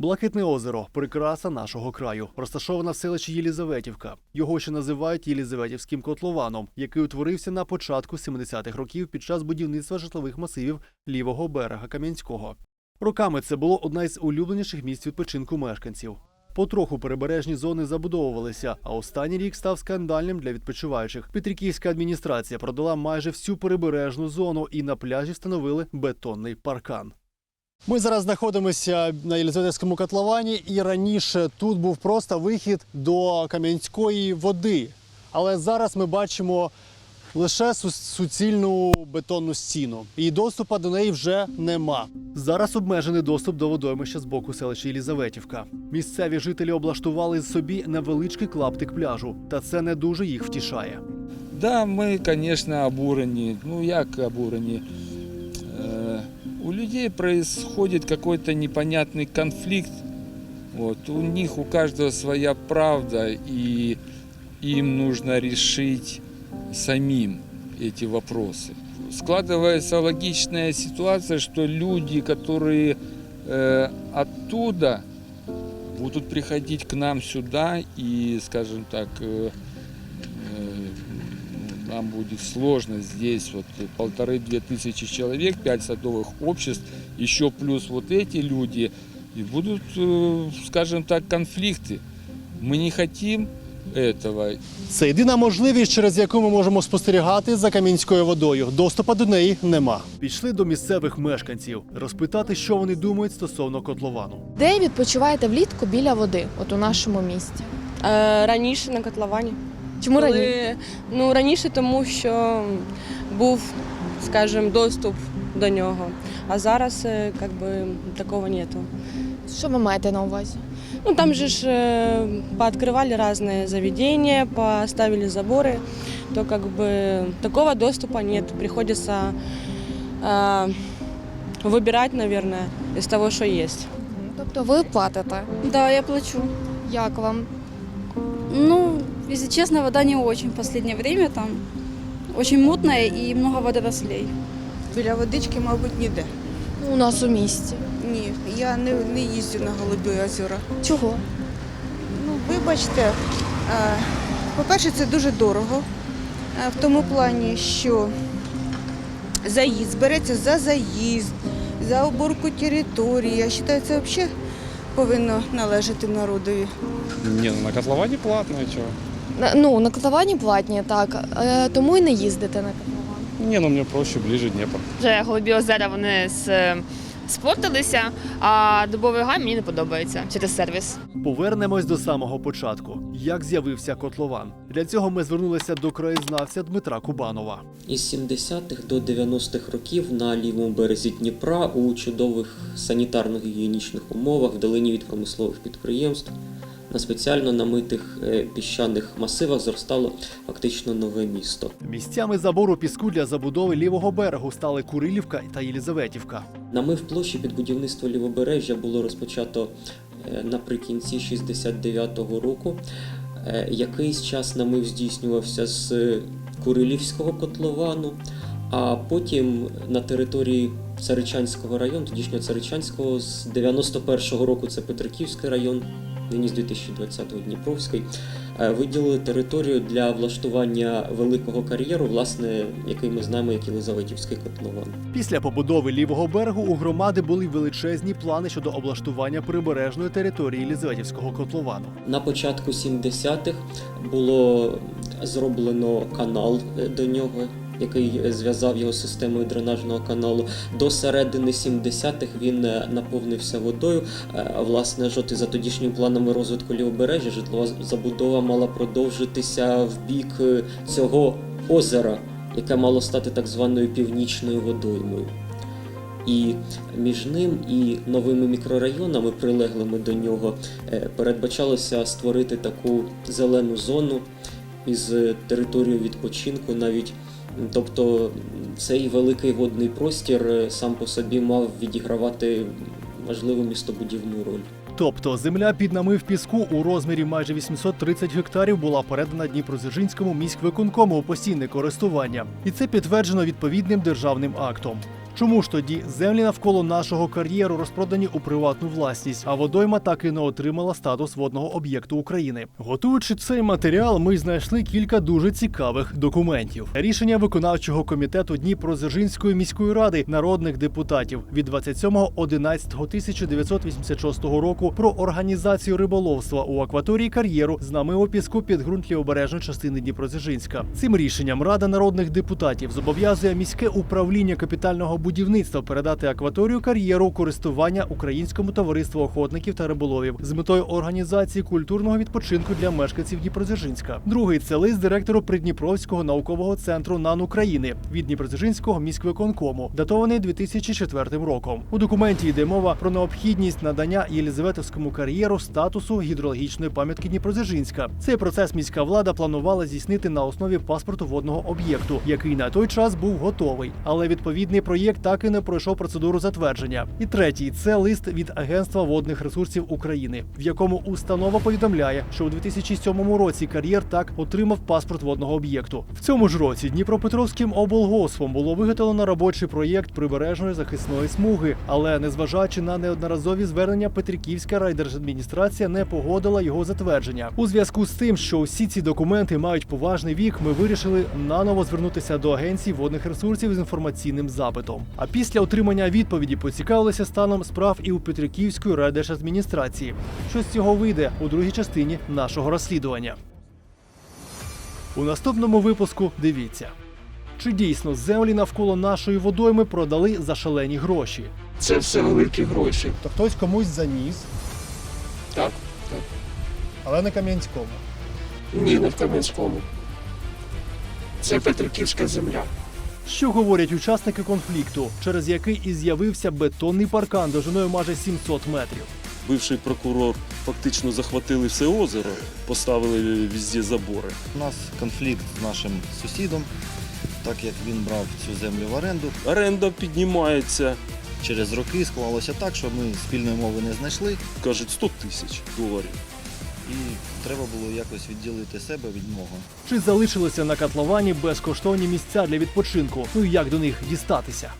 Блакитне озеро прикраса нашого краю, розташована в селищі Єлізаветівка. Його ще називають Єлізаветівським котлованом, який утворився на початку 70-х років під час будівництва житлових масивів лівого берега Кам'янського. Роками це було одне з улюбленіших місць відпочинку мешканців. Потроху прибережні зони забудовувалися, а останній рік став скандальним для відпочиваючих. Петриківська адміністрація продала майже всю прибережну зону і на пляжі встановили бетонний паркан. Ми зараз знаходимося на Єлизаветському котловані, і раніше тут був просто вихід до Кам'янської води. Але зараз ми бачимо лише суцільну бетонну стіну, і доступу до неї вже нема. Зараз обмежений доступ до водоймища з боку селища Єлізаветівка. Місцеві жителі облаштували собі невеличкий клаптик пляжу, та це не дуже їх втішає. Да, ми, звісно, обурені. Ну як обурені? Людей происходит какой-то непонятный конфликт. Вот, у них у каждого своя правда, и им нужно решить самим эти вопросы. Складывается логичная ситуация, что люди, которые э, оттуда будут приходить к нам сюда и, скажем так, э, нам будет сложно здесь вот полторы-две тысячи человек, пять садовых обществ, еще плюс вот эти люди, и будут, э, скажем так, конфликты. Мы не хотим этого. Це єдина можливість, через яку ми можемо спостерігати за кам'янською водою. Доступу до неї нема. Пішли до місцевих мешканців розпитати, що вони думають стосовно котловану. Де відпочиваєте влітку біля води, от у нашому місті? Е, Раніше на котловані. Чому Коли- раніше? Ну раніше, тому що був, скажімо, доступ до нього. А зараз е, как би, такого нету. Що ви маєте на увазі? Ну там же ж э, пооткрывали разные заведения, поставили заборы, то как бы такого доступа нет. Приходится э, выбирать, наверное, из того, что есть. Тобто ви платите. Да, я плачу. Як вам? Ну, если честно, вода не очень в последнее время там. Очень мутная и много водорослей. Біля водички, мабуть, ніде. Ну, У нас у місті. Ні, я не, не їздю на Голубі озера. Чого? Ну, вибачте, е, по-перше, це дуже дорого. е, В тому плані, що заїзд береться за заїзд, за уборку території. Я вважаю, це взагалі повинно належати народові. Не, ну на котловане платно, что? На- Ну, на котловані платні, так. Е, тому і не їздите на котлован. Не, ну мне проще, ближе Днепр. Вже голубі озера вони с- спортилися, а дубовий гай мені не подобається через сервіс. Повернемось до самого початку. Як з'явився котлован? Для цього ми звернулися до краєзнавця Дмитра Кубанова. Із 70-х до 90-х років на лівому березі Дніпра у чудових санітарно-гігієнічних умовах вдалині від промислових підприємств на спеціально намитих е, піщаних масивах зростало фактично нове місто. Місцями забору піску для забудови лівого берегу стали Курилівка та Єлізаветівка. Намив площі під будівництво лівобережжя було розпочато е, наприкінці 69-го року. Е, Якийсь час намив здійснювався з Курилівського котловану, а потім на території Царичанського району, тодішнього Царичанського, з 91-го року це Петриківський район, нині з 2020-го Дніпровський, е, виділили територію для влаштування великого кар'єру, власне, який ми знаємо як Єлизаветівський котлован. Після побудови лівого берегу у громади були величезні плани щодо облаштування прибережної території Єлізаветівського котловану. На початку 70-х було зроблено канал е, до нього, який зв'язав його з системою дренажного каналу. До середини 70-х він е, наповнився водою. Е, Власне, жоти за тодішніми планами розвитку лівобережжя житлова забудова мала продовжитися в бік е, цього озера, яке мало стати так званою північною водоймою. І між ним і новими мікрорайонами, прилеглими до нього, передбачалося створити таку зелену зону із територією відпочинку навіть. Тобто цей великий водний простір е, сам по собі мав відігравати важливу містобудівну роль. Тобто земля під намив піску у розмірі майже 830 гектарів була передана Дніпродзержинському міськвиконкому у постійне користування, і це підтверджено відповідним державним актом. Чому ж тоді землі навколо нашого кар'єру розпродані у приватну власність, а водойма так і не отримала статус водного об'єкту України? Готуючи цей матеріал, ми знайшли кілька дуже цікавих документів. Рішення виконавчого комітету Дніпродзержинської міської ради народних депутатів від 27.11.1986 року про організацію риболовства у акваторії кар'єру з нами опіску підґрунтлі обережної частини Дніпродзержинська. Цим рішенням Рада народних депутатів зобов'язує міське управління капітального будівництва передати акваторію кар'єру користування українському товариству охотників та риболовів з метою організації культурного відпочинку для мешканців Дніпродзержинська. Другий це лист директору Придніпровського наукового центру НАН України від Дніпродзержинського міськвиконкому, датований 2004 роком. У документі йде мова про необхідність надання Єлізаветовському кар'єру статусу гідрологічної пам'ятки Дніпродзержинська. Цей процес міська влада планувала здійснити на основі паспорту водного об'єкту, який на той час був готовий, але відповідний проєкт так і не пройшов процедуру затвердження. І третій це лист від Агентства водних ресурсів України, в якому установа повідомляє, що у 2007 році кар'єр так отримав паспорт водного об'єкту. В цьому ж році Дніпропетровським облгоспом було виготовлено робочий проєкт прибережної захисної смуги, але незважаючи на неодноразові звернення, Петриківська райдержадміністрація не погодила його затвердження. У зв'язку з тим, що усі ці документи мають поважний вік, ми вирішили наново звернутися до агенції водних ресурсів з інформаційним запитом. А після отримання відповіді поцікавилися станом справ і у Петриківської райдержадміністрації. Що з цього вийде у другій частині нашого розслідування. У наступному випуску дивіться. Чи дійсно землі навколо нашої водойми продали за шалені гроші? Це все великі гроші. То хтось комусь заніс, Так, так. але на Кам'янському. Ні, не в Кам'янському. Це Петриківська земля. Що говорять учасники конфлікту, через який і з'явився бетонний паркан довжиною майже 700 метрів? Бивший прокурор фактично захватили все озеро, поставили везде забори. У нас конфлікт з нашим сусідом, так як він брав цю землю в оренду. Оренда піднімається, Через роки склалося так, що ми спільної мови не знайшли, кажуть, 100 тисяч доларів. І треба було якось відділити себе від мого. Чи залишилися на котловані безкоштовні місця для відпочинку? Ну і як до них дістатися?